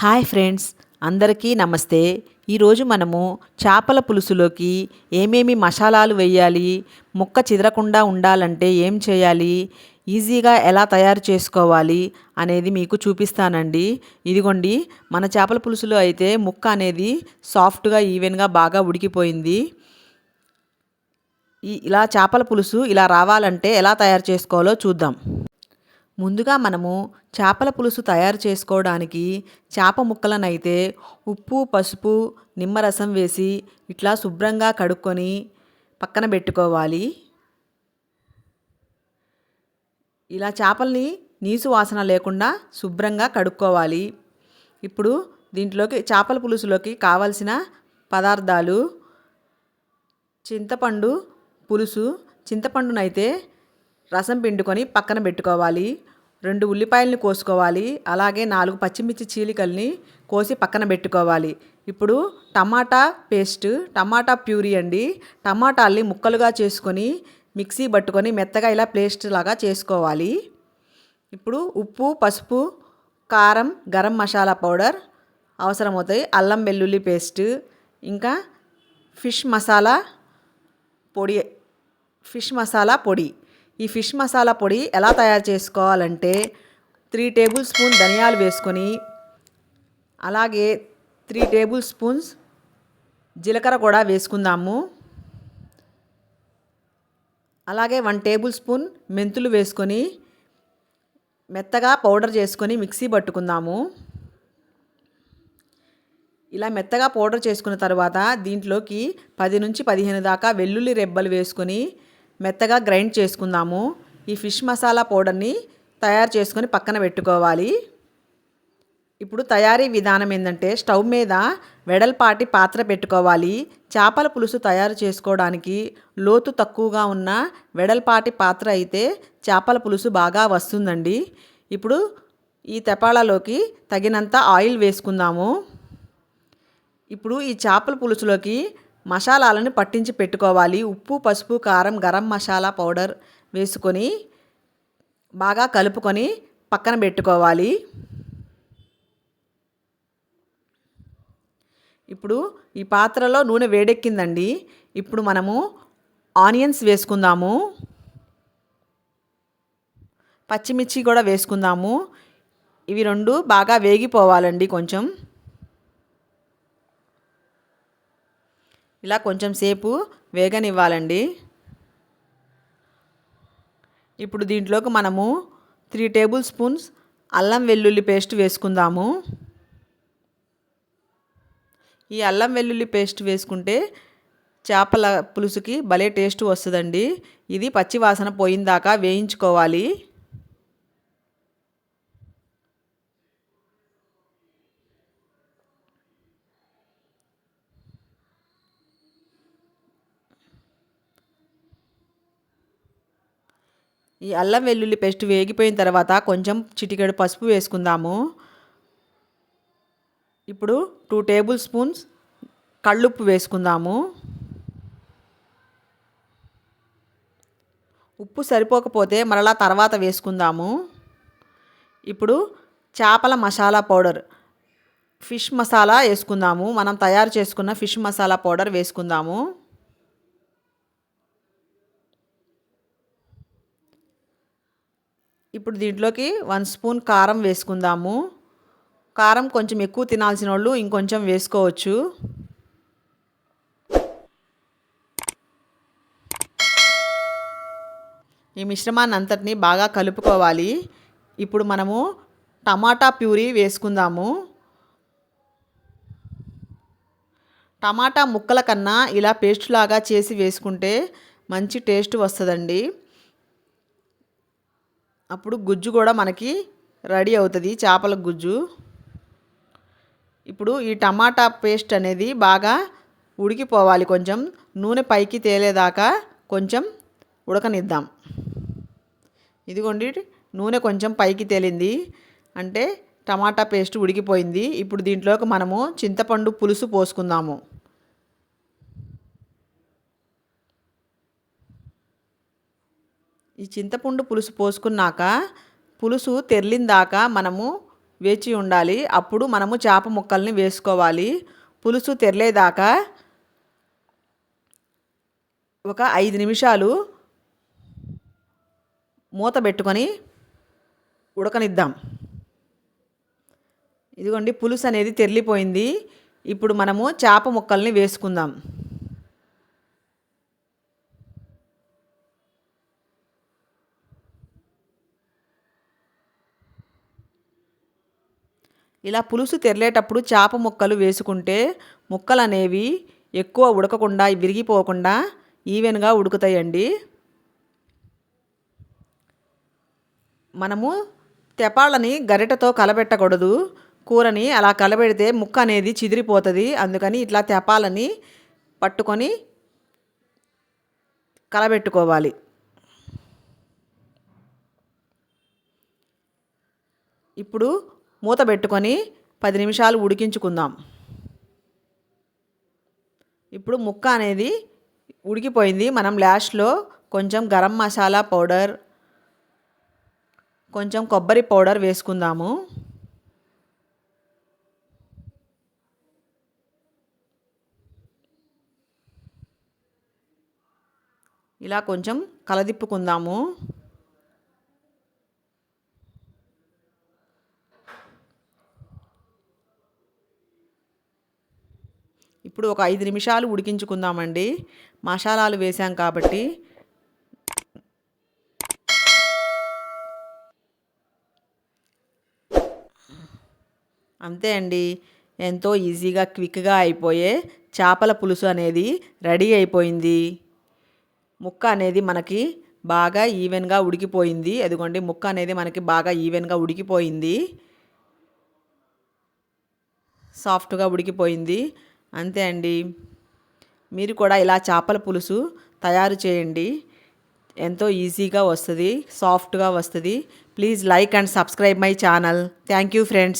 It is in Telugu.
హాయ్ ఫ్రెండ్స్ అందరికీ నమస్తే. ఈరోజు మనము చేపల పులుసులోకి ఏమేమి మసాలాలు వేయాలి ముక్క చిదరకుండా ఉండాలంటే ఏం చేయాలి ఈజీగా ఎలా తయారు చేసుకోవాలి అనేది మీకు చూపిస్తానండి. ఇదిగోండి మన చేపల పులుసులో అయితే ముక్క అనేది సాఫ్ట్గా ఈవెన్గా బాగా ఉడికిపోయింది. ఇలా చేపల పులుసు ఇలా రావాలంటే ఎలా తయారు చేసుకోవాలో చూద్దాం. ముందుగా మనము చేపల పులుసు తయారు చేసుకోవడానికి చేప ముక్కలనైతే ఉప్పు పసుపు నిమ్మరసం వేసి ఇట్లా శుభ్రంగా కడుక్కొని పక్కన పెట్టుకోవాలి. ఇలా చేపల్ని నీసు వాసన లేకుండా శుభ్రంగా కడుక్కోవాలి. ఇప్పుడు దీంట్లోకి చేపల పులుసులోకి కావలసిన పదార్థాలు చింతపండు పులుసు. చింతపండునైతే రసం పిండుకొని పక్కన పెట్టుకోవాలి. రెండు ఉల్లిపాయలని కోసుకోవాలి. అలాగే నాలుగు పచ్చిమిర్చి చీలికల్ని కోసి పక్కన పెట్టుకోవాలి. ఇప్పుడు టమాటా పేస్ట్ టమాటా ప్యూరీ అండి. టమాటాల్ని ముక్కలుగా చేసుకొని మిక్సీ పట్టుకొని మెత్తగా ఇలా పేస్ట్ లాగా చేసుకోవాలి. ఇప్పుడు ఉప్పు పసుపు కారం గరం మసాలా పౌడర్ అవసరమవుతాయి. అల్లం వెల్లుల్లి పేస్ట్ ఇంకా ఫిష్ మసాలా పొడి ఫిష్ మసాలా పొడి. ఈ ఫిష్ మసాలా పొడి ఎలా తయారు చేసుకోవాలంటే త్రీ టేబుల్ స్పూన్ ధనియాలు వేసుకొని అలాగే త్రీ టేబుల్ స్పూన్స్ జీలకర్ర కూడా వేసుకుందాము. అలాగే వన్ టేబుల్ స్పూన్ మెంతులు వేసుకొని మెత్తగా పౌడర్ చేసుకొని మిక్సీ పట్టుకుందాము. ఇలా మెత్తగా పౌడర్ చేసుకున్న తర్వాత దీంట్లోకి పది నుంచి పదిహేను దాకా వెల్లుల్లి రెబ్బలు వేసుకొని మెత్తగా గ్రైండ్ చేసుకుందాము. ఈ ఫిష్ మసాలా పౌడర్ని తయారు చేసుకొని పక్కన పెట్టుకోవాలి. ఇప్పుడు తయారీ విధానం ఏంటంటే స్టవ్ మీద వెడల్పాటి పాత్ర పెట్టుకోవాలి. చేపల పులుసు తయారు చేసుకోవడానికి లోతు తక్కువగా ఉన్న వెడల్పాటి పాత్ర అయితే చేపల పులుసు బాగా వస్తుందండి. ఇప్పుడు ఈ తెపాళలోకి తగినంత ఆయిల్ వేసుకుందాము. ఇప్పుడు ఈ చేపల పులుసులోకి మసాలాలను పట్టించి పెట్టుకోవాలి. ఉప్పు పసుపు కారం గరం మసాలా పౌడర్ వేసుకొని బాగా కలుపుకొని పక్కన పెట్టుకోవాలి. ఇప్పుడు ఈ పాత్రలో నూనె వేడెక్కిందండి. ఇప్పుడు మనము ఆనియన్స్ వేసుకుందాము. పచ్చిమిర్చి కూడా వేసుకుందాము. ఇవి రెండు బాగా వేగిపోవాలండి కొంచెం. ఇలా కొంచెం సేపు వేగనివ్వాలండి. ఇప్పుడు దీంట్లోకి మనము త్రీ టేబుల్ స్పూన్స్ అల్లం వెల్లుల్లి పేస్ట్ వేసుకుందాము. ఈ అల్లం వెల్లుల్లి పేస్ట్ వేసుకుంటే చేపల పులుసుకి భలే టేస్ట్ వస్తుందండి. ఇది పచ్చి వాసన పోయిందాకా వేయించుకోవాలి. ఈ అల్లం వెల్లుల్లి పేస్ట్ వేగిపోయిన తర్వాత కొంచెం చిటికెడు పసుపు వేసుకుందాము. ఇప్పుడు టూ టేబుల్ స్పూన్స్ కళ్ళుప్పు వేసుకుందాము. ఉప్పు సరిపోకపోతే మరలా తర్వాత వేసుకుందాము. ఇప్పుడు చేపల మసాలా పౌడర్ ఫిష్ మసాలా వేసుకుందాము. మనం తయారు చేసుకున్న ఫిష్ మసాలా పౌడర్ వేసుకుందాము. ఇప్పుడు దీంట్లోకి వన్ స్పూన్ కారం వేసుకుందాము. కారం కొంచెం ఎక్కువ తినాల్సిన వాళ్ళు ఇంకొంచెం వేసుకోవచ్చు. ఈ మిశ్రమాన్ని అంతటిని బాగా కలుపుకోవాలి. ఇప్పుడు మనము టమాటా ప్యూరీ వేసుకుందాము. టమాటా ముక్కల కన్నా ఇలా పేస్ట్ లాగా చేసి వేసుకుంటే మంచి టేస్ట్ వస్తుందండి. అప్పుడు గుజ్జు కూడా మనకి రెడీ అవుతుంది చేపల గుజ్జు. ఇప్పుడు ఈ టమాటా పేస్ట్ అనేది బాగా ఉడికిపోవాలి కొంచెం. నూనె పైకి తేలేదాకా కొంచెం ఉడకనిద్దాం. ఇదిగోండి నూనె కొంచెం పైకి తేలింది. అంటే టమాటా పేస్ట్ ఉడికిపోయింది. ఇప్పుడు దీంట్లోకి మనము చింతపండు పులుసు పోసుకుందాము. ఈ చింతపండు పులుసు పోసుకున్నాక పులుసు తెరిలిందాక మనము వేచి ఉండాలి. అప్పుడు మనము చేప ముక్కల్ని వేసుకోవాలి. పులుసు తెరలేదాకా ఒక ఐదు నిమిషాలు మూత పెట్టుకొని ఉడకనిద్దాం. ఇదిగోండి పులుసు అనేది తెరిలిపోయింది. ఇప్పుడు మనము చేప ముక్కల్ని వేసుకుందాం. ఇలా పులుసు తెరలేటప్పుడు చేప ముక్కలు వేసుకుంటే ముక్కలు అనేవి ఎక్కువ ఉడకకుండా విరిగిపోకుండా ఈవెన్గా ఉడుకుతాయండి. మనము తెపాళ్ళని గరిటతో కలబెట్టకూడదు. కూరని అలా కలబెడితే ముక్క అనేది చిదిరిపోతుంది. అందుకని ఇట్లా తెపాలని పట్టుకొని కలబెట్టుకోవాలి. ఇప్పుడు మూత పెట్టుకొని పది నిమిషాలు ఉడికించుకుందాం. ఇప్పుడు ముక్క అనేది ఉడికిపోయింది. మనం లాస్ట్లో కొంచెం గరం మసాలా పౌడర్ కొంచెం కొబ్బరి పౌడర్ వేసుకుందాము. ఇలా కొంచెం కలదిప్పుకుందాము. ఇప్పుడు ఒక ఐదు నిమిషాలు ఉడికించుకుందామండి. మసాలాలు వేసాం కాబట్టి. అంతే అండి. ఎంతో ఈజీగా క్విక్గా అయిపోయే చేపల పులుసు అనేది రెడీ అయిపోయింది. ముక్క అనేది మనకి బాగా ఈవెన్గా ఉడికిపోయింది. అదిగోండి ముక్క అనేది మనకి బాగా ఈవెన్గా ఉడికిపోయింది. సాఫ్ట్గా ఉడికిపోయింది. అంతే అండి. మీరు కూడా ఇలా చేపల పులుసు తయారు చేయండి. ఎంతో ఈజీగా వస్తుంది సాఫ్ట్గా వస్తుంది. Please like and subscribe my channel. Thank you friends.